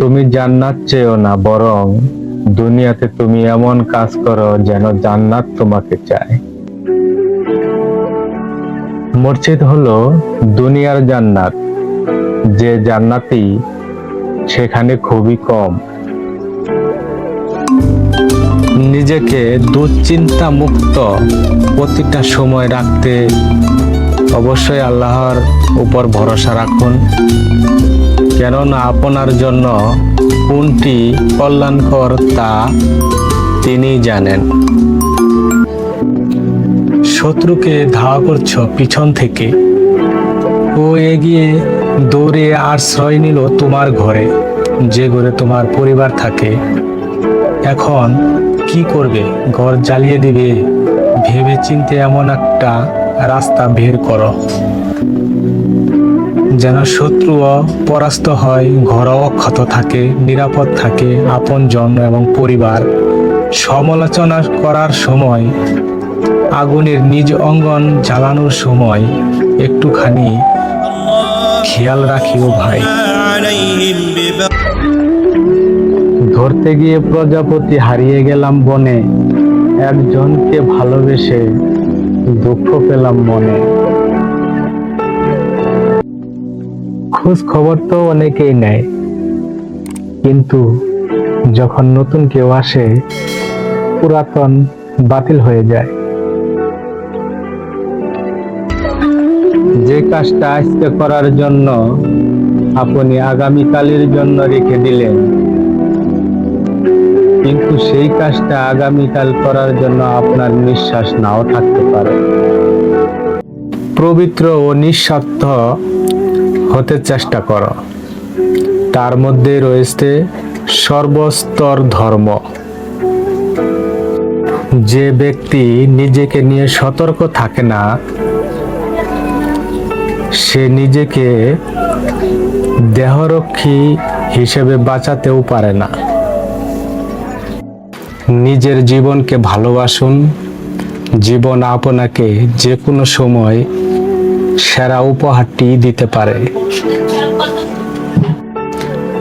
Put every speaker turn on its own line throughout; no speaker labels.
তুমি জান্নাত চেয়েও না, বরং দুনিয়াতে তুমি এমন কাজ করো যেন জান্নাত তোমাকে চায়। মসজিদ হলো দুনিয়ার জান্নাত। যে জান্নাতি সেখানে খুবই কম। নিজেকে দুশ্চিন্তা মুক্ত প্রতিটা সময় রাখতে অবশ্যই আল্লাহর উপর ভরসা রাখুন। কেননা আপনার জন্য কোনটি কল্যাণকর তা তিনি জানেন। শত্রুকে ধাওয়া করছ পিছন থেকে। ও এগিয়ে দৌড়ে আশ্রয় নিল তোমার ঘরে, যে ঘরে তোমার পরিবার থাকে। এখন কি করবে? ঘর জ্বালিয়ে দিবে? ভেবে চিনতে এমন একটা রাস্তা বের করো। যেন শত্রুও পরাস্ত হয় ঘর অক্ষত থাকে, নিরাপদ থাকে আপনজন এবং পরিবার। সমালোচনা করার সময়, আগুনের নিজ অঙ্গন জ্বালানোর সময় একটুখানি খেয়াল রাখিও ভাই। ধরতে গিয়ে প্রজাপতি হারিয়ে গেলাম বনে। একজনকে ভালোবেসে দুঃখ পেলাম মনে। খোঁজ খবর তো অনেকেই নেয়। কিন্তু যখন নতুন কেউ আসে, পুরাতন বাতিল হয়ে যায়। যে কাজটা আজকে করার জন্য আপনি আগামীকালের জন্য রেখে দিলেন। কিন্তু সেই কাজটা আগামীকাল করার জন্য আপনার নিঃশ্বাস নাও থাকতে পারে। পবিত্র ও নিঃস্বার্থ হতে চেষ্টা করো। তার মধ্যে রয়েছে সর্বস্তর ধর্ম। যে ব্যক্তি নিজেকে নিয়ে সতর্ক থাকে না, সে নিজেকে দেহরক্ষী হিসেবে বাঁচাতেও পারে না। নিজের জীবনকে ভালোবাসুন। জীবন আপনাকে যে কোনো সময় সেরা উপহারটি দিতে পারে।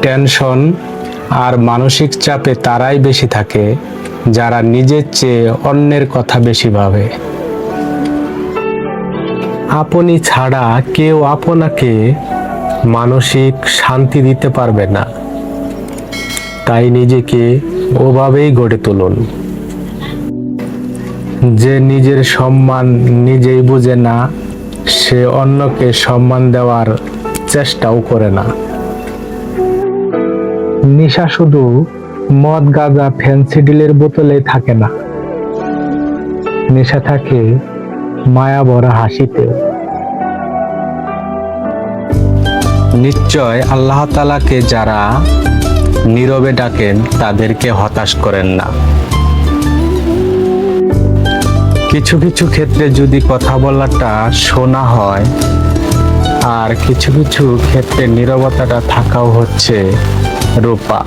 টেনশন আর মানসিক চাপে তারাই বেশি থাকে, যারা নিজের চেয়ে অন্যের কথা বেশি ভাবে। আপনি ছাড়া কেউ আপনাকে মানসিক শান্তি দিতে পারবে না। তাই নিজেকে ওভাবেই গড়ে তুলুন। যে নিজের সম্মান নিজেই বুঝে না, সে অন্যকে সম্মান দেওয়ার চেষ্টাও করে না। নেশা শুধু মদ, গাঁজা ফেন্সিডিলের বোতলে থাকে না। নেশা থাকে মায়া ভরা হাসিতে নিশ্চয় আল্লাহ তালাকে যারা নীরবে ডাকেন, তাদেরকে হতাশ করেন না। কিছু কিছু ক্ষেত্রে যদি কথা বলাটা শোনা হয়, আর কিছু কিছু ক্ষেত্রে নীরবতাটা থাকাও হচ্ছে রূপা।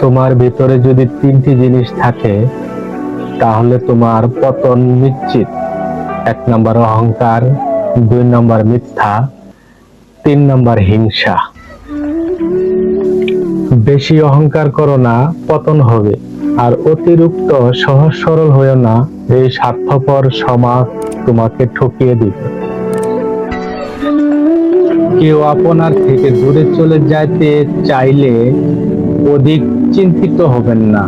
তোমার ভিতরে যদি তিনটি জিনিস থাকে, তাহলে তোমার পতন নিশ্চিত। এক নম্বর অহংকার, দুই নম্বর মিথ্যা, তিন নম্বর হিংসা। বেশি অহংকার করো না, পতন হবে। আর অতিরিক্ত সহজ সরল হয়েও না, এই স্বার্থপর সমাজ তোমাকে ঠকিয়ে দিবে। কেউ আপনার থেকে দূরে চলে যাইতে চাইলে অধিক চিন্তিত হবেন না,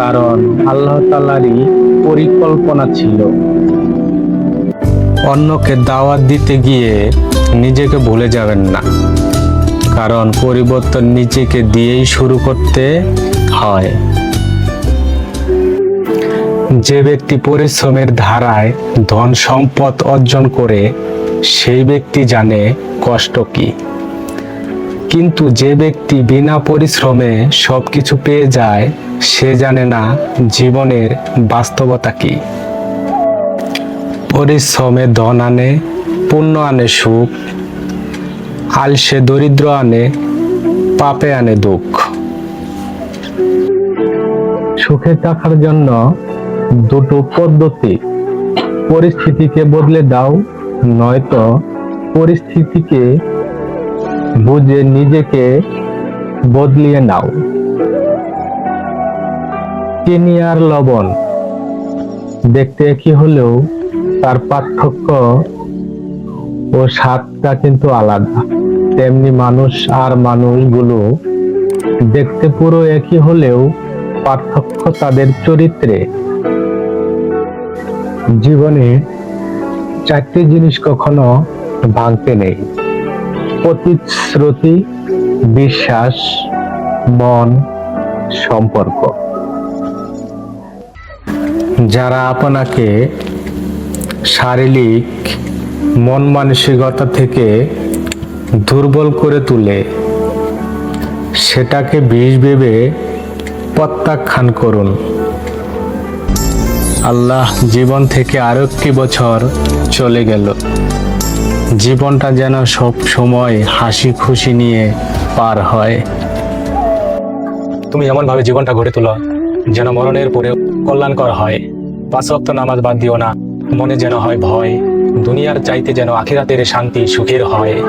কারণ আল্লাহ তালারই পরিকল্পনা ছিল। অন্যকে দাওয়াত দিতে গিয়ে নিজেকে ভুলে যাবেন না। কারণ পরিবর্তন নিজেকে দিয়েই শুরু করতে হয়। যে ব্যক্তি পরিশ্রমের ধারায় ধন সম্পদ অর্জন করে, সেই ব্যক্তি জানে কষ্ট কি। কিন্তু যে ব্যক্তি বিনা পরিশ্রমে সবকিছু পেয়ে যায়, সে জানে না জীবনের বাস্তবতা কি। পরিশ্রমে ধন আনে, পুণ্য আনে সুখ আলসে দরিদ্র আনে, পাপে আনে দুঃখ। সুখে থাকার জন্য দুটো পদ্ধতি। পরিস্থিতিকে বদলে দাও, নয়তো পরিস্থিতিকে বুঝে নিজেকে বদলিয়ে নাও। চিনি আর লবণ। দেখতে একই হলেও তার পার্থক্য ও স্বাদটা কিন্তু আলাদা। তেমনি মানুষ আর মানুষগুলো দেখতে পুরো একই হলেও পার্থক্য তাদের চরিত্রে। জীবনে চারটি জিনিস কখনো ভাঙতে নেই। প্রতিশ্রুতি, বিশ্বাস, মন, সম্পর্ক। যারা আপনাকে শারীরিক মন মানসিকতা থেকে দুর্বল করে তুলে সেটাকে বিষ ভেবে প্রত্যাখ্যান করুন। আল্লাহ জীবন থেকে আরও একটি বছর চলে গেল। জীবনটা যেন সব সময় হাসি খুশি নিয়ে পার হয়। তুমি এমন ভাবে জীবনটা গড়ে তোলো যেন মরণের পরেও কল্যাণকর হয়। পাঁচ ওয়াক্ত নামাজ বাদ দিও না, মনে যেন হয় ভয়। দুনিয়ার চাইতে যেন আখিরাতের শান্তি সুখের হয়।